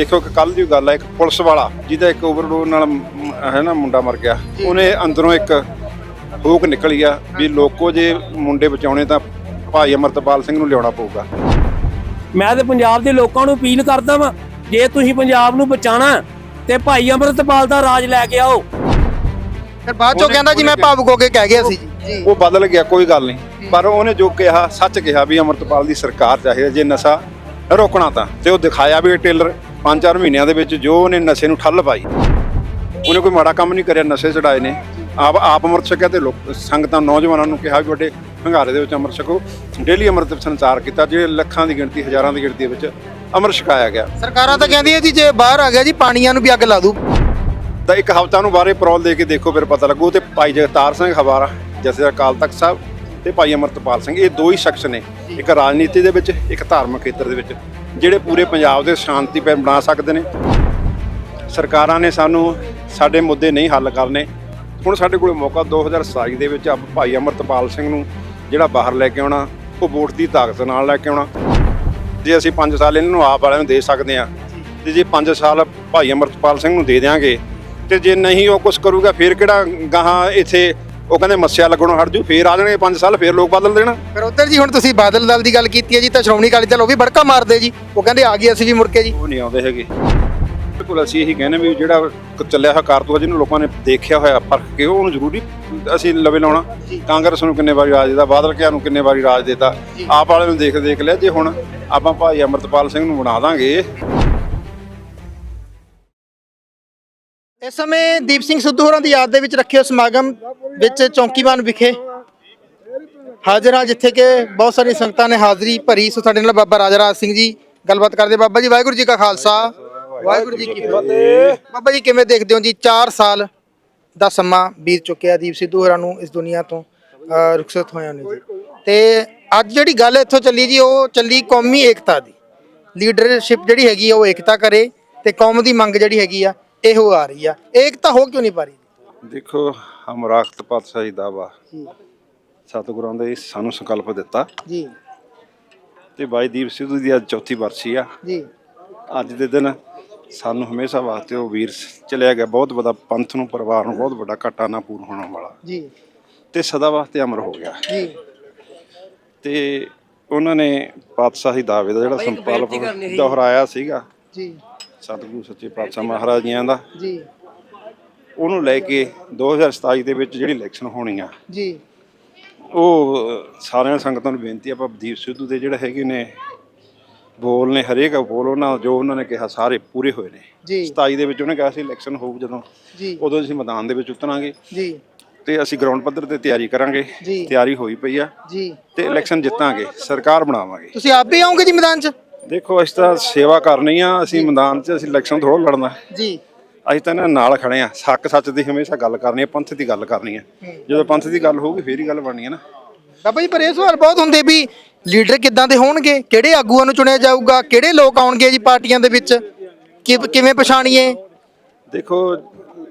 ਦੇਖੋ ਕਿ ਕੱਲ ਦੀ ਗੱਲ ਹੈ ਇੱਕ ਪੁਲਿਸ ਵਾਲਾ ਜਿਹਦਾ ਇੱਕ ਓਵਰਡੋਜ਼ ਨਾਲ ਮ- ਹੈ ਨਾ ਮੁੰਡਾ ਮਰ ਗਿਆ। ਉਹਨੇ ਅੰਦਰੋਂ ਇੱਕ ਹੂਕ ਨਿਕਲੀ ਆ ਵੀ ਲੋਕੋ ਜੇ ਮੁੰਡੇ ਬਚਾਉਣੇ ਤਾਂ ਭਾਈ ਅਮਰਤਪਾਲ ਸਿੰਘ ਨੂੰ ਲਿਆਉਣਾ ਪਊਗਾ। ਮੈਂ ਤੇ ਪੰਜਾਬ ਦੇ ਲੋਕਾਂ ਨੂੰ ਅਪੀਲ ਕਰਦਾ ਵਾਂ ਜੇ ਤੁਸੀਂ ਪੰਜਾਬ ਨੂੰ ਬਚਾਣਾ ਤੇ ਭਾਈ ਅੰਮ੍ਰਿਤਪਾਲ ਦਾ ਰਾਜ ਲੈ ਕੇ ਆਓ। ਫਿਰ ਬਾਅਦ ਚੋਂ ਕਹਿੰਦਾ ਜੀ ਮੈਂ ਭਾਵੁਕ ਹੋ ਕੇ ਕਹਿ ਗਿਆ ਸੀ ਜੀ। ਉਹ ਬਦਲ ਗਿਆ ਕੋਈ ਗੱਲ ਨਹੀਂ। ਪਰ ਉਹਨੇ ਜੋ ਕਿਹਾ ਸੱਚ ਕਿਹਾ ਵੀ ਅਮਰਤਪਾਲ ਦੀ ਸਰਕਾਰ ਚਾਹੀਦੀ ਜੇ ਨਸ਼ਾ ਰੋਕਣਾ ਤਾਂ ਤੇ ਉਹ ਦਿਖਾਇਆ ਵੀ ਇਹ ਟੇਲਰ 5-4 ਮਹੀਨਿਆਂ ਦੇ ਵਿੱਚ ਜੋ ਉਹਨੇ ਨਸ਼ੇ ਨੂੰ ਠੱਲ ਪਾਈ ਉਹਨੇ ਕੋਈ ਮਾੜਾ ਕੰਮ ਨਹੀਂ ਕਰਿਆ ਨਸ਼ੇ ਛਡਾਏ ਨੇ। ਆਪ ਆਪ ਅੰਮ੍ਰਿਤ ਛਕਿਆ ਤੇ ਲੋਕ ਸੰਗਤਾਂ ਨੌਜਵਾਨਾਂ ਨੂੰ ਕਿਹਾ ਵੀ ਵੱਡੇ ਹੰਗਾਰੇ ਦੇ ਵਿੱਚ ਅੰਮ੍ਰਿਤ ਛਕੋ। ਡੇਲੀ ਅੰਮ੍ਰਿਤ ਸੰਚਾਰ ਕੀਤਾ ਜਿਹੜੇ ਲੱਖਾਂ ਦੀ ਗਿਣਤੀ ਹਜ਼ਾਰਾਂ ਦੀ ਗਿਣਤੀ ਵਿੱਚ ਅੰਮ੍ਰਿਤ ਛਕਾਇਆ ਗਿਆ। ਸਰਕਾਰਾਂ ਤਾਂ ਕਹਿੰਦੀਆਂ ਜੀ ਜੇ ਬਾਹਰ ਆ ਗਿਆ ਜੀ ਪਾਣੀਆਂ ਨੂੰ ਵੀ ਅੱਗ ਲਾ ਦੂ। ਤਾਂ ਇੱਕ ਹਫ਼ਤਾ ਨੂੰ ਬਾਰੇ ਪਰੌਲ ਦੇ ਕੇ ਦੇਖੋ ਫਿਰ ਪਤਾ ਲੱਗੂ ਤੇ ਭਾਈ ਜਗਤਾਰ ਸਿੰਘ ਹਵਾਰਾ ਜਥੇ ਅਕਾਲ ਤਖਤ ਸਾਹਿਬ ਤੇ ਭਾਈ ਅਮਰਤਪਾਲ ਸਿੰਘ ਇਹ ਦੋ ਹੀ ਸ਼ਖਸ ਨੇ। ਇੱਕ ਰਾਜਨੀਤੀ ਦੇ ਵਿੱਚ ਇੱਕ ਧਾਰਮਿਕ ਖੇਤਰ ਦੇ ਵਿੱਚ। ਜਿਹੜੇ ਪੂਰੇ ਪੰਜਾਬ ਦੇ ਸ਼ਾਂਤੀ ਪੈ ਬਣਾ ਸਕਦੇ ਨੇ। ਸਰਕਾਰਾਂ ਨੇ ਸਾਨੂੰ ਸਾਡੇ ਮੁੱਦੇ ਨਹੀਂ ਹੱਲ ਕਰਨੇ। ਹੁਣ ਸਾਡੇ ਕੋਲ ਮੌਕਾ 2027 ਦੇ ਵਿੱਚ ਆਪ ਭਾਈ ਅਮਰਤਪਾਲ ਸਿੰਘ ਨੂੰ ਜਿਹੜਾ ਬਾਹਰ ਲੈ ਕੇ ਆਉਣਾ, ਉਹ ਵੋਟ ਦੀ ਤਾਕਤ ਨਾਲ ਲੈ ਕੇ ਆਉਣਾ। ਜੇ ਅਸੀਂ 5 ਸਾਲ ਇਹਨਾਂ ਨੂੰ ਆਪ ਵਾਲਿਆਂ ਨੂੰ ਦੇ ਸਕਦੇ ਆ ਤੇ ਜੇ 5 ਸਾਲ ਭਾਈ ਅਮਰਤਪਾਲ ਸਿੰਘ ਨੂੰ ਦੇ ਦਿਆਂਗੇ, ਤੇ ਜੇ ਨਹੀਂ ਉਹ ਕੁਝ ਕਰੂਗਾ, ਫਿਰ ਕਿਹੜਾ ਗਾਹਾਂ ਇੱਥੇ ਉਹ ਕਹਿੰਦੇ ਮੱਸਿਆ ਲੱਗਣੋਂ ਹਟ ਜੂ ਫੇਰ ਆ ਜਾਣਗੇ 5 ਸਾਲ ਫੇਰ ਲੋਕ ਬਦਲ ਦੇਣਾ। ਫਿਰ ਉੱਧਰ ਜੀ ਹੁਣ ਤੁਸੀਂ ਬਾਦਲ ਦਲ ਦੀ ਗੱਲ ਕੀਤੀ ਹੈ ਜੀ ਤਾਂ ਸ਼੍ਰੋਮਣੀ ਅਕਾਲੀ ਦਲ ਉਹ ਵੀ ਬੜਕਾ ਮਾਰਦੇ ਜੀ। ਉਹ ਕਹਿੰਦੇ ਆ ਗਏ ਅਸੀਂ ਵੀ ਮੁੜ ਕੇ ਜੀ। ਉਹ ਨਹੀਂ ਆਉਂਦੇ ਹੈਗੇ। ਬਿਲਕੁਲ ਅਸੀਂ ਇਹੀ ਕਹਿੰਦੇ ਵੀ ਜਿਹੜਾ ਚੱਲਿਆ ਹੋਇਆ ਕਾਰਤੂਸ ਜਿਹਨੂੰ ਲੋਕਾਂ ਨੇ ਦੇਖਿਆ ਹੋਇਆ ਪਰਖ ਕੇ ਉਹਨੂੰ ਜ਼ਰੂਰੀ ਅਸੀਂ ਲਵੇ ਲਾਉਣਾ। ਕਾਂਗਰਸ ਨੂੰ ਕਿੰਨੇ ਵਾਰੀ ਰਾਜ ਦਿੱਤਾ ਬਾਦਲ ਕਿਆ ਨੂੰ ਕਿੰਨੇ ਵਾਰੀ ਰਾਜ ਦਿੱਤਾ। ਆਪ ਵਾਲੇ ਨੂੰ ਦੇਖ ਦੇਖ ਲਿਆ ਜੇ ਹੁਣ ਆਪਾਂ ਭਾਈ ਅਮਰਤਪਾਲ ਸਿੰਘ ਨੂੰ ਬਣਾ ਦਾਂਗੇ। ਇਸ ਸਮੇਂ ਦੀਪ ਸਿੰਘ ਸਿੱਧੂ ਹੋਰਾਂ ਦੀ ਯਾਦ ਦੇ ਵਿੱਚ ਰੱਖੇ ਸਮਾਗਮ। ਵਿੱਚ ਚੌਂਕੀਵਾਨ ਵਿਖੇ ਹਾਜ਼ਰ ਹਾਂ ਜਿੱਥੇ ਕਿ ਬਹੁਤ ਸਾਰੀ ਸੰਗਤਾਂ ਨੇ ਹਾਜ਼ਰੀ ਭਰੀ। ਸੋ ਸਾਡੇ ਨਾਲ ਬਾਬਾ ਰਾਜਾ ਰਾਜ ਸਿੰਘ ਜੀ ਗੱਲਬਾਤ ਕਰਦੇ ਬਾਬਾ ਜੀ ਵਾਹਿਗੁਰੂ ਜੀ ਕਾ ਖਾਲਸਾ। ਵਾਹਿਗੁਰੂ ਜੀ ਕੀ ਫਤਿਹ। ਬਾਬਾ ਜੀ ਕਿਵੇਂ ਦੇਖਦੇ ਹੋ ਜੀ 4 ਸਾਲ ਦਾ ਸਮਾਂ ਬੀਤ ਚੁੱਕਿਆ ਦੀਪ ਸਿੱਧੂ ਹੋਰਾਂ ਨੂੰ ਇਸ ਦੁਨੀਆ ਤੋਂ ਅਹ, ਰੁਖਸਤ ਹੋਇਆ ਨੇ ਜੀ। ਤੇ ਅੱਜ ਜਿਹੜੀ ਗੱਲ ਇੱਥੋਂ ਚੱਲੀ ਜੀ ਉਹ ਚੱਲੀ ਕੌਮੀ ਏਕਤਾ ਦੀ। ਲੀਡਰਸ਼ਿਪ ਜਿਹੜੀ ਹੈਗੀ ਆ ਉਹ ਏਕਤਾ ਕਰੇ ਤੇ ਕੌਮ ਦੀ ਮੰਗ ਜਿਹੜੀ ਹੈਗੀ ਆ ਇਹੋ ਆ ਰਹੀ ਆ। ਏਕਤਾ ਹੋ ਕਿਉਂ ਨਹੀਂ ਪਾ ਰਹੀ? ਦੇਖੋ ਹਮਰਾਖਤ ਪਾਤਸ਼ਾਹੀ ਦਾ ਵਾ। ਸਤਿਗੁਰਾਂ ਦੇ ਸਾਨੂੰ ਸੰਕਲਪ ਦਿੱਤਾ। ਜੀ। ਤੇ ਬਾਈ ਦੀਪ ਸਿੱਧੂ ਦੀ ਅੱਜ ਚੌਥੀ ਵਰਸੀ ਆ। ਜੀ। ਅੱਜ ਦੇ ਦਿਨ ਸਾਨੂੰ ਹਮੇਸ਼ਾ ਵਾਸਤੇ ਉਹ ਵੀਰ ਚਲਿਆ ਗਿਆ। ਬਹੁਤ ਵੱਡਾ ਪੰਥ ਨੂੰ ਪਰਿਵਾਰ ਨੂੰ ਬਹੁਤ ਵੱਡਾ ਘਾਟਾ ਨਾ ਪੂਰ ਹੋਣ ਵਾਲਾ। ਜੀ। ਤੇ ਸਦਾ ਵਾਸਤੇ ਅਮਰ ਹੋ ਗਿਆ। ਜੀ। ਤੇ ਉਹਨਾਂ ਨੇ ਪਾਤਸ਼ਾਹੀ ਦਾਅਵੇ ਦਾ ਜਿਹੜਾ ਸੰਕਲਪ ਦੁਹਰਾਇਆ ਸੀਗਾ। ਜੀ। ਸਤਿਗੁਰੂ ਸੱਚੇ ਪਾਤਸ਼ਾਹ ਮਹਾਰਾਜ ਜੀਆਂ ਦਾ। ਜੀ। ਉਹਨੂੰ ਲੈ ਕੇ 2027 ਦੇ ਵਿੱਚ ਜਿਹੜੀ ਇਲੈਕਸ਼ਨ ਹੋਣੀ ਆ ਜੀ। ਉਹ ਸਾਰਿਆਂ ਸੰਗਤਾਂ ਨੂੰ ਬੇਨਤੀ ਆਪਾਂ ਦੀਪ ਸਿੱਧੂ ਦੇ ਜਿਹੜੇ ਹੈਗੇ ਨੇ ਬੋਲ ਨੇ ਹਰੇਕ ਬੋਲ ਉਹਨਾਂ ਜੋ ਉਹਨਾਂ ਨੇ ਕਿਹਾ ਸਾਰੇ ਪੂਰੇ ਹੋਏ ਨੇ। ਜੀ। 27 ਦੇ ਵਿੱਚ ਉਹਨੇ ਕਿਹਾ ਸੀ ਇਲੈਕਸ਼ਨ ਹੋਊ ਜਦੋਂ ਜੀ। ਉਦੋਂ ਅਸੀਂ ਮੈਦਾਨ ਦੇ ਵਿੱਚ ਉਤਰਾਂਗੇ। ਜੀ। ਤੇ ਅਸੀਂ ਗਰਾਊਂਡ ਪੱਧਰ ਤੇ ਤਿਆਰੀ ਕਰਾਂਗੇ। ਤਿਆਰੀ ਹੋਈ ਪਈ ਆ। ਜੀ। ਤੇ ਇਲੈਕਸ਼ਨ ਜਿੱਤਾਂਗੇ ਸਰਕਾਰ ਬਣਾਵਾਂਗੇ। ਤੁਸੀਂ ਆਪ ਵੀ ਆਓਗੇ ਜੀ ਮੈਦਾਨ 'ਚ? ਦੇਖੋ ਅਸੀਂ ਤਾਂ ਸੇਵਾ ਕਰਨੀ ਆ ਅਸੀਂ ਮੈਦਾਨ 'ਚ ਅਸੀਂ ਇਲੈਕਸ਼ਨ ਥੋੜਾ ਲੜਨਾ। ਜੀ। ਅਸੀਂ ਤਾਂ ਇਹਨਾਂ ਨਾਲ ਖੜੇ ਆ। ਸੱਕ ਸੱਚ ਦੀ ਹਮੇਸ਼ਾ ਗੱਲ ਕਰਨੀ ਆ ਪੰਥ ਦੀ ਗੱਲ ਕਰਨੀ ਆ। ਜਦੋਂ ਪੰਥ ਦੀ ਗੱਲ ਹੋਊਗੀ ਫੇਰ ਹੀ ਗੱਲ ਬਣਨੀ ਆ ਨਾ। ਬਾਬਾ ਜੀ ਪਰ ਇਹ ਸਵਾਲ ਬਹੁਤ ਹੁੰਦੇ ਵੀ ਲੀਡਰ ਕਿੱਦਾਂ ਦੇ ਹੋਣਗੇ? ਕਿਹੜੇ ਆਗੂਆਂ ਨੂੰ ਚੁਣਿਆ ਜਾਊਗਾ? ਕਿਹੜੇ ਲੋਕ ਆਉਣਗੇ ਜੀ ਪਾਰਟੀਆਂ ਦੇ ਵਿੱਚ? ਕਿਵੇਂ ਪਛਾਣੀਏ? ਦੇਖੋ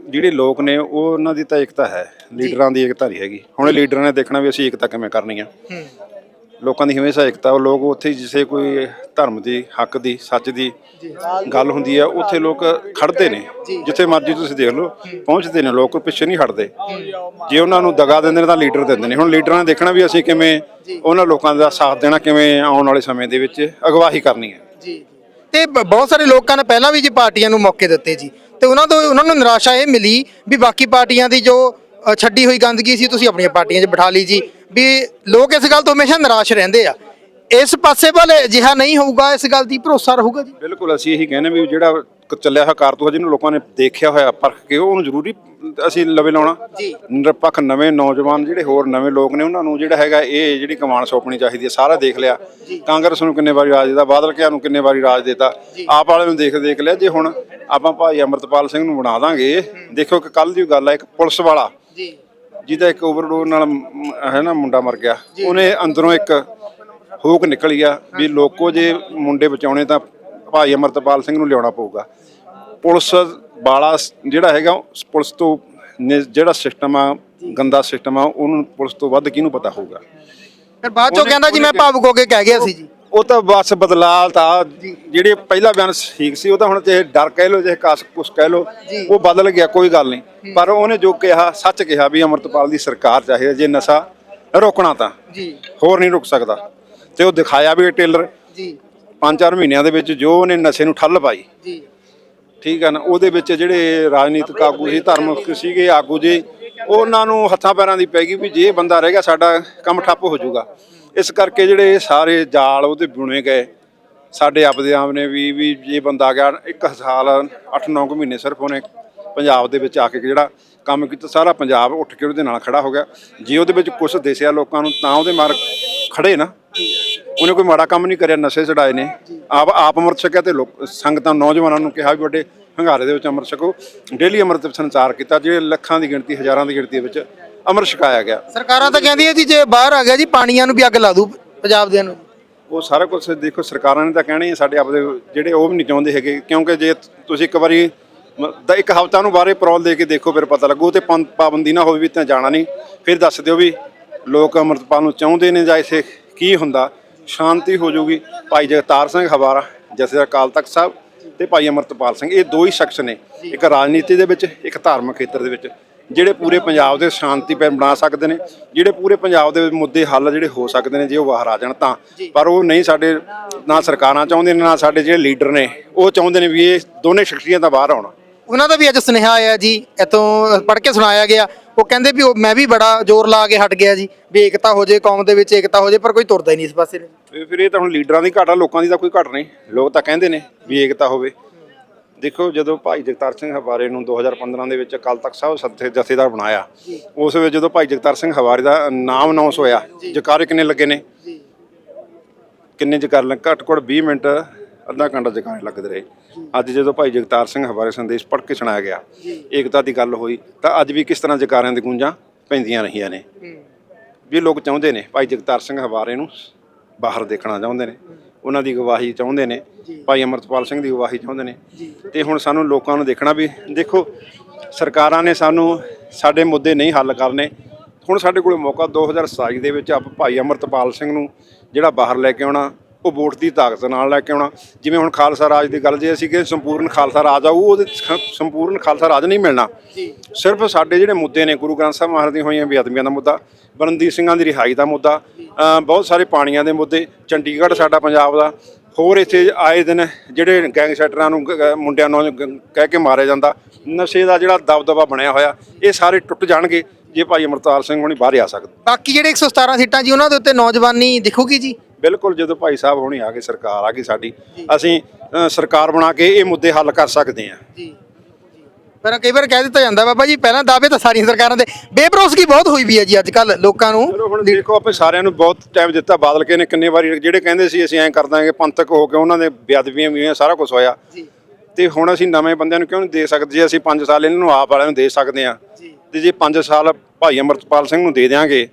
ਜਿਹੜੇ ਲੋਕ ਨੇ ਉਹ ਉਹਨਾਂ ਦੀ ਤਾਂ ਏਕਤਾ ਹੈ। ਲੀਡਰਾਂ ਦੀ ਏਕਤਾ ਨਹੀਂ ਹੈਗੀ। ਹੁਣ ਲੀਡਰਾਂ ਨੇ ਦੇਖਣਾ ਵੀ ਅਸੀਂ ਏਕਤਾ ਕਿਵੇਂ ਕਰਨੀ ਆ। ਹੂੰ। ਲੋਕਾਂ ਦੀ ਹਮੇਸ਼ਾ ਏਕਤਾ, ਉਹ ਲੋਕ ਉੱਥੇ ਜਿਸੇ ਕੋਈ ਧਰਮ ਦੀ, ਹੱਕ ਦੀ, ਸੱਚ ਦੀ ਗੱਲ ਹੁੰਦੀ ਆ, ਉੱਥੇ ਲੋਕ ਖੜਦੇ ਨੇ। ਜਿੱਥੇ ਮਰਜ਼ੀ ਤੁਸੀਂ ਦੇਖ ਲਓ, ਪਹੁੰਚਦੇ ਨੇ, ਲੋਕ ਪਿੱਛੇ ਨਹੀਂ ਹਟਦੇ। ਜੇ ਉਹਨਾਂ ਨੂੰ ਦਗਾ ਦਿੰਦੇ ਨੇ ਤਾਂ ਲੀਡਰ ਦਿੰਦੇ ਨੇ। ਹੁਣ ਲੀਡਰਾਂ ਨੇ ਦੇਖਣਾ ਵੀ ਅਸੀਂ ਕਿਵੇਂ ਉਹਨਾਂ ਲੋਕਾਂ ਦਾ ਸਾਥ ਦੇਣਾ, ਕਿਵੇਂ ਆਉਣ ਵਾਲੇ ਸਮੇਂ ਦੇ ਵਿੱਚ ਅਗਵਾਈ ਕਰਨੀ ਹੈ। ਜੀ ਤੇ ਬਹੁਤ ਸਾਰੇ ਲੋਕਾਂ ਨੇ ਪਹਿਲਾਂ ਵੀ ਜੀ ਪਾਰਟੀਆਂ ਨੂੰ ਮੌਕੇ ਦਿੱਤੇ ਜੀ। ਤੇ ਉਹਨਾਂ ਤੋਂ, ਉਹਨਾਂ ਨੂੰ ਨਿਰਾਸ਼ਾ ਇਹ ਮਿਲੀ ਵੀ ਬਾਕੀ ਪਾਰਟੀਆਂ ਦੀ ਜੋ ਛੱਡੀ ਹੋਈ ਗੰਦਗੀ ਸੀ, ਤੁਸੀਂ ਆਪਣੀਆਂ ਪਾਰਟੀਆਂ 'ਚ ਬਿਠਾ ਲਈ ਜੀ। ਵੀ ਲੋਕ ਇਸ ਗੱਲ ਤੋਂ ਹਮੇਸ਼ਾ ਨਿਰਾਸ਼ ਰਹਿੰਦੇ ਆ। ਇਸ ਪਾਸੇ ਵੱਲ ਅਜਿਹਾ ਨਹੀਂ ਹੋਊਗਾ ਇਸ ਗੱਲ ਦੀ ਭਰੋਸਾ ਰਹੂਗਾ ਜੀ। ਬਿਲਕੁਲ ਅਸੀਂ ਇਹੀ ਕਹਿੰਦੇ ਵੀ ਜਿਹੜਾ ਚੱਲਿਆ ਹੋਇਆ ਕਾਰਤੂਸ ਜਿਹਨੂੰ ਲੋਕਾਂ ਨੇ ਦੇਖਿਆ ਹੋਇਆ ਪਰਖ ਕੇ ਉਹਨੂੰ ਜ਼ਰੂਰੀ ਅਸੀਂ ਲਵੇ ਲਾਉਣਾ। ਜੀ। ਨਿਰਪੱਖ ਨਵੇਂ ਨੌਜਵਾਨ ਜਿਹੜੇ ਹੋਰ ਨਵੇਂ ਲੋਕ ਨੇ ਉਹਨਾਂ ਨੂੰ ਜਿਹੜਾ ਹੈਗਾ ਇਹ ਜਿਹੜੀ ਕਮਾਨ ਸੌਂਪਣੀ ਚਾਹੀਦੀ ਹੈ ਸਾਰਾ ਦੇਖ ਲਿਆ। ਕਾਂਗਰਸ ਨੂੰ ਕਿੰਨੇ ਵਾਰੀ ਰਾਜ ਦਿੱਤਾ ਬਾਦਲ ਕਿਆ ਨੂੰ ਕਿੰਨੇ ਵਾਰੀ ਰਾਜ ਦਿੱਤਾ। ਆਪ ਵਾਲੇ ਨੂੰ ਦੇਖ ਦੇਖ ਲਿਆ ਜੇ ਹੁਣ ਆਪਾਂ ਭਾਈ ਅਮਰਤਪਾਲ ਸਿੰਘ ਨੂੰ ਬਣਾ ਦਾਂਗੇ ਦੇਖੋ ਕਿ ਕੱਲ ਦੀ ਗੱਲ ਹੈ ਇੱਕ ਪੁਲਿਸ ਵਾਲਾ। ਜੀ। ਜਿਹਦਾ ਇੱਕ ਓਵਰਡੋਜ਼ ਨਾਲ ਮ- ਹੈ ਨਾ ਮੁੰਡਾ ਮਰ ਗਿਆ। ਉਹਨੇ ਅੰਦਰੋਂ ਇੱਕ ਹੂਕ ਨਿਕਲੀ ਆ ਵੀ ਲੋਕੋ ਜੇ ਮੁੰਡੇ ਬਚਾਉਣੇ ਤਾਂ ਭਾਈ ਅਮਰਤਪਾਲ ਸਿੰਘ ਨੂੰ ਲਿਆਉਣਾ ਪਊਗਾ। ਪੁਲਿਸ ਵਾਲਾ ਸ- ਜਿਹੜਾ ਹੈਗਾ ਉਹ ਪੁਲਿਸ ਤੋਂ ਨੇ- ਜਿਹੜਾ ਸਿਸਟਮ ਆ ਗੰਦਾ ਸਿਸਟਮ ਆ ਉਹਨੂੰ ਪੁਲਿਸ ਤੋਂ ਵੱਧ ਕਿਹਨੂੰ ਪਤਾ ਹੋਊਗਾ? ਫਿਰ ਬਾਅਦ ਚੋਂ ਕਹਿੰਦਾ ਜੀ ਮੈਂ ਭਾਵੁਕ ਹੋ ਕੇ ਕਹਿ ਗਿਆ ਸੀ ਜੀ। ਉਹ ਤਾਂ ਬਸ ਬਦਲਾਅ ਤਾਂ ਜਿਹੜੇ ਪਹਿਲਾ ਬਿਆਨ ਠੀਕ ਸੀ ਉਹ ਤਾਂ ਹੁਣ ਚਾਹੇ ਡਰ ਕਹਿ ਲੋ ਚਾਹੇ ਕਾਸ ਕੁਛ ਕਹਿ ਲੋ ਉਹ ਬਦਲ ਗਿਆ ਕੋਈ ਗੱਲ ਨਹੀਂ। ਪਰ ਉਹਨੇ ਜੋ ਕਿਹਾ ਸੱਚ ਕਿਹਾ ਵੀ ਅਮਰਤਪਾਲ ਦੀ ਸਰਕਾਰ ਚਾਹੀਏ ਜੇ ਨਸ਼ਾ ਰੋਕਣਾ ਤਾਂ ਜੀ। ਹੋਰ ਨਹੀਂ ਰੁਕ ਸਕਦਾ। ਤੇ ਉਹ ਦਿਖਾਇਆ ਵੀ ਟੇਲਰ ਜੀ। 5-4 ਮਹੀਨਿਆਂ ਦੇ ਵਿੱਚ ਜੋ ਉਹਨੇ ਨਸ਼ੇ ਨੂੰ ਠੱਲ ਪਾਈ। ਜੀ। ਠੀਕ ਹੈ ਨਾ ਉਹਦੇ ਵਿੱਚ ਜਿਹੜੇ ਰਾਜਨੀਤਿਕ ਆਗੂ ਸੀ ਧਾਰਮਿਕ ਸੀਗੇ ਆਗੂ ਜੀ ਉਹਨਾਂ ਨੂੰ ਹੱਥਾਂ ਪੈਰਾਂ ਦੀ ਪੈ ਗਈ ਵੀ ਜੇ ਬੰਦਾ ਰਹੇਗਾ ਸਾਡਾ ਕੰਮ ਠੱਪ ਹੋ ਜਾਊਗਾ। ਇਸ ਕਰਕੇ ਜਿਹੜੇ ਇਹ ਸਾਰੇ ਜਾਲ ਉਹਦੇ ਬੁਣੇ ਗਏ। ਸਾਡੇ ਆਪਦੇ ਆਪ ਨੇ ਵੀ ਵੀ ਜੇ ਬੰਦਾ ਆ ਗਿਆ, ਇੱਕ ਸਾਲ 8-9 ਮਹੀਨੇ ਸਿਰਫ ਉਹਨੇ ਪੰਜਾਬ ਦੇ ਵਿੱਚ ਆ ਕੇ ਜਿਹੜਾ ਕੰਮ ਕੀਤਾ, ਸਾਰਾ ਪੰਜਾਬ ਉੱਠ ਕੇ ਉਹਦੇ ਨਾਲ ਖੜਾ ਹੋ ਗਿਆ। ਜੇ ਉਹਦੇ ਵਿੱਚ ਕੁਝ ਦੇਸਿਆ ਲੋਕਾਂ ਨੂੰ, ਤਾਂ ਉਹਦੇ ਮਾਰ ਖੜੇ ਨਾ। ਉਹਨੇ ਕੋਈ ਮਾੜਾ ਕੰਮ ਨਹੀਂ ਕਰਿਆ, ਨਸ਼ੇ ਛਡਾਏ ਨੇ। ਆਪ ਆਪ ਅੰਮ੍ਰਿਤ ਛਕਿਆ ਤੇ ਲੋਕ, ਸੰਗਤਾਂ, ਨੌਜਵਾਨਾਂ ਨੂੰ ਕਿਹਾ ਵੀ ਵੱਡੇ ਹੰਗਾਰੇ ਦੇ ਵਿੱਚ ਅੰਮ੍ਰਿਤ ਛਕੋ। ਡੇਲੀ ਅੰਮ੍ਰਿਤ ਸੰਚਾਰ ਕੀਤਾ ਜਿਹੜੇ ਲੱਖਾਂ ਦੀ ਗਿਣਤੀ, ਹਜ਼ਾਰਾਂ ਦੀ ਗਿਣਤੀ ਵਿੱਚ ਅੰਮ੍ਰਿਤ ਛਕਾਇਆ ਗਿਆ। ਸਰਕਾਰਾਂ ਤਾਂ ਕਹਿੰਦੀਆਂ ਜੀ ਜੇ ਬਾਹਰ ਆ ਗਿਆ ਜੀ ਪਾਣੀਆਂ ਨੂੰ ਵੀ ਅੱਗ ਲਾ ਦੂ ਪੰਜਾਬ ਦੇ ਨੂੰ। ਉਹ ਸਾਰਾ ਕੁਝ ਦੇਖੋ ਸਰਕਾਰਾਂ ਨੇ ਤਾਂ ਕਹਿਣਾ ਹੀ ਸਾਡੇ ਆਪਦੇ ਜਿਹੜੇ ਉਹ ਵੀ ਨਹੀਂ ਚਾਹੁੰਦੇ ਹੈਗੇ ਕਿਉਂਕਿ ਜੇ ਤੁਸੀਂ ਇੱਕ ਵਾਰੀ ਦਾ ਇੱਕ ਹਫ਼ਤਾ ਨੂੰ ਬਾਰੇ ਪਰੌਲ ਦੇ ਕੇ ਦੇਖੋ ਫਿਰ ਪਤਾ ਲੱਗੂ ਤੇ ਪਾਬੰਦੀ ਨਾ ਹੋਵੇ ਵੀ ਤਾਂ ਜਾਣਾ ਨਹੀਂ। ਫਿਰ ਦੱਸ ਦਿਓ ਵੀ ਲੋਕ ਅੰਮ੍ਰਿਤਪਾਲ ਨੂੰ ਚਾਹੁੰਦੇ ਨੇ ਜਾਂ ਇਥੇ ਕੀ ਹੁੰਦਾ। ਸ਼ਾਂਤੀ ਹੋ ਜਾਊਗੀ। ਭਾਈ ਜਗਤਾਰ ਸਿੰਘ ਹਵਾਰਾ ਜਥੇਦਾਰ ਅਕਾਲ ਤਖਤ ਸਾਹਿਬ ਤੇ ਭਾਈ ਅਮਰਤਪਾਲ ਸਿੰਘ ਇਹ ਦੋ ਹੀ ਸ਼ਖਸ ਨੇ। ਇੱਕ ਰਾਜਨੀਤੀ ਦੇ ਵਿੱਚ ਇੱਕ ਧਾਰਮਿਕ ਖੇਤਰ ਦੇ ਵਿੱਚ। ਜਿਹੜੇ ਪੂਰੇ ਪੰਜਾਬ ਦੇ ਸ਼ਾਂਤੀ ਪੈ ਬਣਾ ਸਕਦੇ ਨੇ ਜਿਹੜੇ ਪੂਰੇ ਪੰਜਾਬ ਦੇ ਮੁੱਦੇ ਹੱਲ ਜਿਹੜੇ ਹੋ ਸਕਦੇ ਨੇ ਜੇ ਉਹ ਬਾਹਰ ਆ ਜਾਣ ਤਾਂ। ਪਰ ਉਹ ਨਹੀਂ ਸਾਡੇ ਨਾ ਸਰਕਾਰਾਂ ਚਾਹੁੰਦੇ ਨੇ ਨਾ ਸਾਡੇ ਜਿਹੜੇ ਲੀਡਰ ਨੇ ਉਹ ਚਾਹੁੰਦੇ ਨੇ ਵੀ ਇਹ ਦੋਨੇ ਸ਼ਖਸੀਅਤਾਂ ਬਾਹਰ ਆਉਣ। ਉਹਨਾਂ ਦਾ ਵੀ ਅੱਜ ਸੁਨੇਹਾ ਆਇਆ ਜੀ ਇਤੋਂ ਪੜ੍ਹ ਕੇ ਸੁਣਾਇਆ ਗਿਆ। ਉਹ ਕਹਿੰਦੇ ਵੀ ਉਹ ਮੈਂ ਵੀ ਬੜਾ ਜ਼ੋਰ ਲਾ ਕੇ ਹਟ ਗਿਆ ਜੀ ਵੀ ਏਕਤਾ ਹੋ ਜੇ ਕੌਮ ਦੇ ਵਿੱਚ ਏਕਤਾ ਹੋ ਜੇ ਪਰ ਕੋਈ ਤੁਰਦਾ ਹੀ ਨਹੀਂ ਇਸ ਪਾਸੇ। ਨੂੰ ਫਿਰ ਇਹ ਤਾਂ ਹੁਣ ਲੀਡਰਾਂ ਦੀ ਘਾਟ ਆ ਲੋਕਾਂ ਦੀ ਤਾਂ ਕੋਈ ਘਾਟ ਨਹੀਂ। ਲੋਕ ਤਾਂ ਕਹਿੰਦੇ ਨੇ ਵੀ ਏਕਤਾ ਹੋਵੇ। ਦੇਖੋ ਜਦੋਂ ਭਾਈ ਜਗਤਾਰ ਸਿੰਘ ਹਵਾਰੇ ਨੂੰ 2015 ਦੇ ਵਿੱਚ ਅਕਾਲ ਤਖਤ ਸਾਹਿਬ ਸੱਥੇ ਜਥੇਦਾਰ ਬਣਾਇਆ ਉਸ ਵੇਲੇ ਜਦੋਂ ਭਾਈ ਜਗਤਾਰ ਸਿੰਘ ਹਵਾਰੇ ਦਾ ਨਾਮ ਅਨਾਉਂਸ ਹੋਇਆ ਜਕਾਰੇ ਕਿੰਨੇ ਲੱਗੇ ਨੇ? ਕਿੰਨੇ ਜਕਾਰ ਲੱਗ? ਘੱਟ ਘੱਟ 20 ਮਿੰਟ ਅੱਧਾ ਘੰਟਾ ਜਕਾਰੇ ਲੱਗਦੇ ਰਹੇ। ਅੱਜ ਜਦੋਂ ਭਾਈ ਜਗਤਾਰ ਸਿੰਘ ਹਵਾਰੇ ਸੰਦੇਸ਼ ਪੜ੍ਹ ਕੇ ਸੁਣਾਇਆ ਗਿਆ ਏਕਤਾ ਦੀ ਗੱਲ ਹੋਈ ਤਾਂ ਅੱਜ ਵੀ ਕਿਸ ਤਰ੍ਹਾਂ ਜਕਾਰਿਆਂ ਦੀ ਗੂੰਜਾਂ ਪੈਂਦੀਆਂ ਰਹੀਆਂ ਨੇ? ਵੀ ਲੋਕ ਚਾਹੁੰਦੇ ਨੇ ਭਾਈ ਜਗਤਾਰ ਸਿੰਘ ਹਵਾਰੇ ਨੂੰ ਬਾਹਰ ਦੇਖਣਾ ਚਾਹੁੰਦੇ ਨੇ। ਉਹਨਾਂ ਦੀ ਗਵਾਹੀ ਚਾਹੁੰਦੇ ਨੇ ਭਾਈ ਅਮਰਤਪਾਲ ਸਿੰਘ ਦੀ ਗਵਾਹੀ ਚਾਹੁੰਦੇ ਨੇ। ਤੇ ਹੁਣ ਸਾਨੂੰ ਲੋਕਾਂ ਨੂੰ ਦੇਖਣਾ ਵੀ ਦੇਖੋ ਸਰਕਾਰਾਂ ਨੇ ਸਾਨੂੰ ਸਾਡੇ ਮੁੱਦੇ ਨਹੀਂ ਹੱਲ ਕਰਨੇ। ਹੁਣ ਸਾਡੇ ਕੋਲ ਮੌਕਾ 2027 ਦੇ ਵਿੱਚ ਆਪ ਭਾਈ ਅਮਰਤਪਾਲ ਸਿੰਘ ਨੂੰ ਜਿਹੜਾ ਬਾਹਰ ਲੈ ਕੇ ਆਉਣਾ ਉਹ ਵੋਟ ਦੀ ਤਾਕਤ ਨਾਲ ਲੈ ਕੇ ਆਉਣਾ। ਜਿਵੇਂ ਹੁਣ ਖਾਲਸਾ ਰਾਜ ਦੀ ਗੱਲ ਜੇ ਅਸੀਂ ਕਿ ਸੰਪੂਰਨ ਖਾਲਸਾ ਰਾਜ ਆਊ ਉਹਦੇ ਖ- ਸੰਪੂਰਨ ਖਾਲਸਾ ਰਾਜ ਨਹੀਂ ਮਿਲਣਾ। ਸਿਰਫ ਸਾਡੇ ਜਿਹੜੇ ਮੁੱਦੇ ਨੇ ਗੁਰੂ ਗ੍ਰੰਥ ਸਾਹਿਬ ਮਹਾਰਾਜ ਦੀਆਂ ਹੋਈਆਂ ਬੇਅਦਬੀਆਂ ਦਾ ਮੁੱਦਾ ਬਰਨਦੀਪ ਸਿੰਘਾਂ ਦੀ ਰਿਹਾਈ ਦਾ ਮੁੱਦਾ ਬਹੁਤ ਸਾਰੇ ਪਾਣੀਆਂ ਦੇ ਮੁੱਦੇ ਚੰਡੀਗੜ੍ਹ ਸਾਡਾ ਪੰਜਾਬ ਦਾ ਹੋਰ ਇੱਥੇ ਆਏ ਦਿਨ ਜਿਹੜੇ ਗੈਂਗਸਟਰਾਂ ਨੂੰ ਮੁੰਡਿਆਂ ਨੂੰ ਕਹਿ ਕੇ ਮਾਰਿਆ ਜਾਂਦਾ ਨਸ਼ੇ ਦਾ ਜਿਹੜਾ ਦਬਦਬਾ ਬਣਿਆ ਹੋਇਆ ਇਹ ਸਾਰੇ ਟੁੱਟ ਜਾਣਗੇ ਜੇ ਭਾਈ ਅਮਰਤਾਲ ਸਿੰਘ ਹੁਣੀ ਬਾਹਰ ਆ ਸਕਦੇ। ਬਾਕੀ ਜਿਹੜੇ 117 ਸੀਟਾਂ ਜੀ ਉਹਨਾਂ ਦੇ ਉੱਤੇ ਨੌਜਵਾਨੀ ਦਿਖੂਗੀ ਜੀ? ਬਿਲਕੁਲ ਜਦੋਂ ਭਾਈ ਸਾਹਿਬ ਹੁਣੀ ਆ ਗਏ ਸਰਕਾਰ ਆ ਗਈ ਸਾਡੀ ਅਸੀਂ ਸਰਕਾਰ ਬਣਾ ਕੇ ਇਹ ਮੁੱਦੇ ਹੱਲ ਕਰ ਸਕਦੇ ਹਾਂ। ਜੀ। ਪਰ ਕਈ ਵਾਰ ਕਹਿ ਦਿੱਤਾ ਜਾਂਦਾ ਬਾਬਾ ਜੀ ਪਹਿਲਾਂ ਦਾਅਵੇ ਤਾਂ ਸਾਰੀਆਂ ਸਰਕਾਰਾਂ ਦੇ। ਬੇਭਰੋਸਗੀ ਬਹੁਤ ਹੋਈ ਵੀ ਹੈ ਜੀ ਅੱਜ ਕੱਲ ਲੋਕਾਂ ਨੂੰ। ਚਲੋ ਹੁਣ ਦੇਖੋ ਆਪਾਂ ਸਾਰਿਆਂ ਨੂੰ ਬਹੁਤ ਟਾਈਮ ਦਿੱਤਾ ਬਾਦਲ ਕੇ ਨੇ ਕਿੰਨੇ ਵਾਰੀ ਜਿਹੜੇ ਕਹਿੰਦੇ ਸੀ ਅਸੀਂ ਐਂ ਕਰ ਦਾਂਗੇ ਪੰਥਕ ਹੋ ਕੇ ਉਹਨਾਂ ਦੇ ਬੇਅਦਬੀਆਂ ਵੀ ਹੋਈਆਂ ਸਾਰਾ ਕੁਝ ਹੋਇਆ। ਜੀ। ਤੇ ਹੁਣ ਅਸੀਂ ਨਵੇਂ ਬੰਦਿਆਂ ਨੂੰ ਕਿਉਂ ਨਹੀਂ ਦੇ ਸਕਦੇ? ਜੇ ਅਸੀਂ 5 ਸਾਲ ਇਹਨਾਂ ਨੂੰ ਆਪ ਵਾਲਿਆਂ ਨੂੰ ਦੇ ਸਕਦੇ ਆ ਤੇ ਜੇ 5 ਸਾਲ ਭਾਈ ਅਮਰਤਪਾਲ ਸਿੰਘ ਨੂੰ ਦੇ ਦਿਆਂਗੇ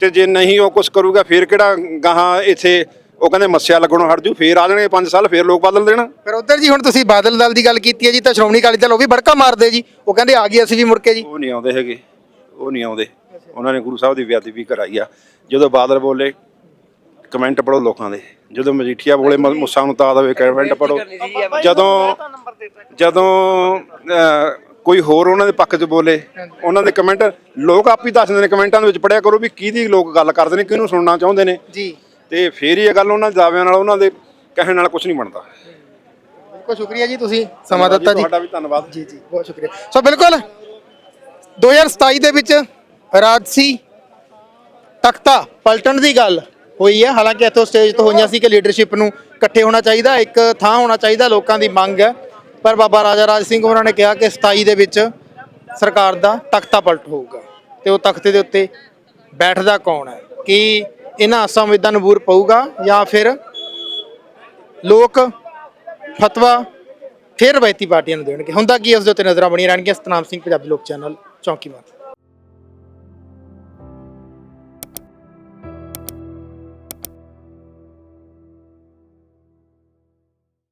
ਤੇ ਜੇ ਨਹੀਂ ਉਹ ਕੁਝ ਕਰੂਗਾ ਫਿਰ ਕਿਹੜਾ ਗਾਹਾਂ ਇੱਥੇ ਉਹ ਕਹਿੰਦੇ ਮੱਸਿਆ ਲੱਗਣੋਂ ਹਟ ਜੂ ਫੇਰ ਆ ਜਾਣਗੇ 5 ਸਾਲ ਫੇਰ ਲੋਕ ਬਦਲ ਦੇਣ। ਪਰ ਉਧਰ ਜੀ ਹੁਣ ਤੁਸੀਂ ਬਾਦਲ ਦਲ ਦੀ ਗੱਲ ਕੀਤੀ ਹੈ ਜੀ ਤਾਂ ਸ਼੍ਰੋਮਣੀ ਅਕਾਲੀ ਦਲ ਉਹ ਵੀ ਬੜਕਾ ਮਾਰਦੇ ਜੀ। ਉਹ ਕਹਿੰਦੇ ਆ ਗਈ ਅਸੀਂ ਵੀ ਮੁੜ ਕੇ ਜੀ। ਉਹ ਨਹੀਂ ਆਉਂਦੇ ਹੈਗੇ ਉਹ ਨਹੀਂ ਆਉਂਦੇ। ਉਹਨਾਂ ਨੇ ਗੁਰੂ ਸਾਹਿਬ ਦੀ ਬੇਅਦਬੀ ਕਰਾਈ ਆ। ਜਦੋਂ ਬਾਦਲ ਬੋਲੇ ਕਮੈਂਟ ਪੜੋ ਲੋਕਾਂ ਦੇ। ਜਦੋਂ ਮਜੀਠੀਆ ਬੋਲੇ ਮ- ਮੁੱਸਾ ਨੂੰ ਤਾਂ ਦੇਵੇ ਕਮੈਂਟ ਪੜੋ ਜਦੋਂ ਜਦੋਂ ਅਹ, ਕੋਈ ਹੋਰ ਉਹਨਾਂ ਦੇ ਪੱਖ 'ਚ ਬੋਲੇ ਉਹਨਾਂ ਦੇ ਕਮੈਂਟ ਲੋਕ ਆਪ ਹੀ ਦੱਸਦੇ ਨੇ ਕਮੈਂਟਾਂ ਦੇ ਵਿੱਚ ਪੜਿਆ ਕਰੋ ਵੀ ਕਿਹਦੀ ਲੋਕ ਗੱਲ ਕਰਦੇ ਨੇ ਕਿਹਨੂੰ ਸੁਣਨਾ ਚਾਹੁੰਦੇ ਨੇ। ਜੀ। ਤੇ ਫੇਰ ਹੀ ਇਹ ਗੱਲ ਉਹਨਾਂ ਦੇ ਦਾਅਵਿਆਂ ਨਾਲ ਉਹਨਾਂ ਦੇ ਕਹਿਣ ਨਾਲ ਕੁਝ ਨਹੀਂ ਬਣਦਾ। ਬਹੁਤ ਸ਼ੁਕਰੀਆ ਜੀ ਤੁਸੀਂ। ਸਮਾਂ ਦਿੱਤਾ ਜੀ। ਤੁਹਾਡਾ ਵੀ ਧੰਨਵਾਦ। ਜੀ ਜੀ ਬਹੁਤ ਸ਼ੁਕਰੀਆ। ਸੋ ਬਿਲਕੁਲ 2027 ਦੇ ਵਿੱਚ ਰਾਜਸੀ ਤਖਤਾ ਪਲਟਣ ਦੀ ਗੱਲ ਹੋਈ ਹੈ ਹਾਲਾਂਕਿ ਇੱਥੋਂ ਸਟੇਜ ਤੋਂ ਹੋਈਆਂ ਸੀ ਕਿ ਲੀਡਰਸ਼ਿਪ ਨੂੰ ਇਕੱਠੇ ਹੋਣਾ ਚਾਹੀਦਾ ਇੱਕ ਥਾਂ ਹੋਣਾ ਚਾਹੀਦਾ ਲੋਕਾਂ ਦੀ ਮੰਗ ਹੈ। ਪਰ ਬਾਬਾ ਰਾਜਾ ਰਾਜ ਸਿੰਘ ਉਹਨਾਂ ਨੇ ਕਿਹਾ ਕਿ 27 ਦੇ ਵਿੱਚ ਸਰਕਾਰ ਦਾ ਤਖਤਾ ਪਲਟ ਹੋਊਗਾ ਤੇ ਉਹ ਤਖਤੇ ਦੇ ਉੱਤੇ ਬੈਠਦਾ ਕੌਣ ਹੈ? ਕੀ ਇਹਨਾਂ ਆਸਾਂ ਉਮੀਦਾਂ ਨੂੰ ਬੂਰ ਪਊਗਾ ਜਾਂ ਫਿਰ ਲੋਕ ਫਤਵਾ ਫਿਰ ਰਵਾਇਤੀ ਪਾਰਟੀਆਂ ਨੂੰ ਦੇਣਗੇ। ਹੁੰਦਾ ਕੀ ਹੈ? ਉਸ ਦੇ ਉੱਤੇ ਨਜ਼ਰਾਂ ਬਣੀਆਂ ਰਹਿਣਗੀਆਂ। ਸਤਨਾਮ ਸਿੰਘ, ਪੰਜਾਬੀ ਲੋਕ ਚੈਨਲ, ਚੌਂਕੀ ਮਾਤ।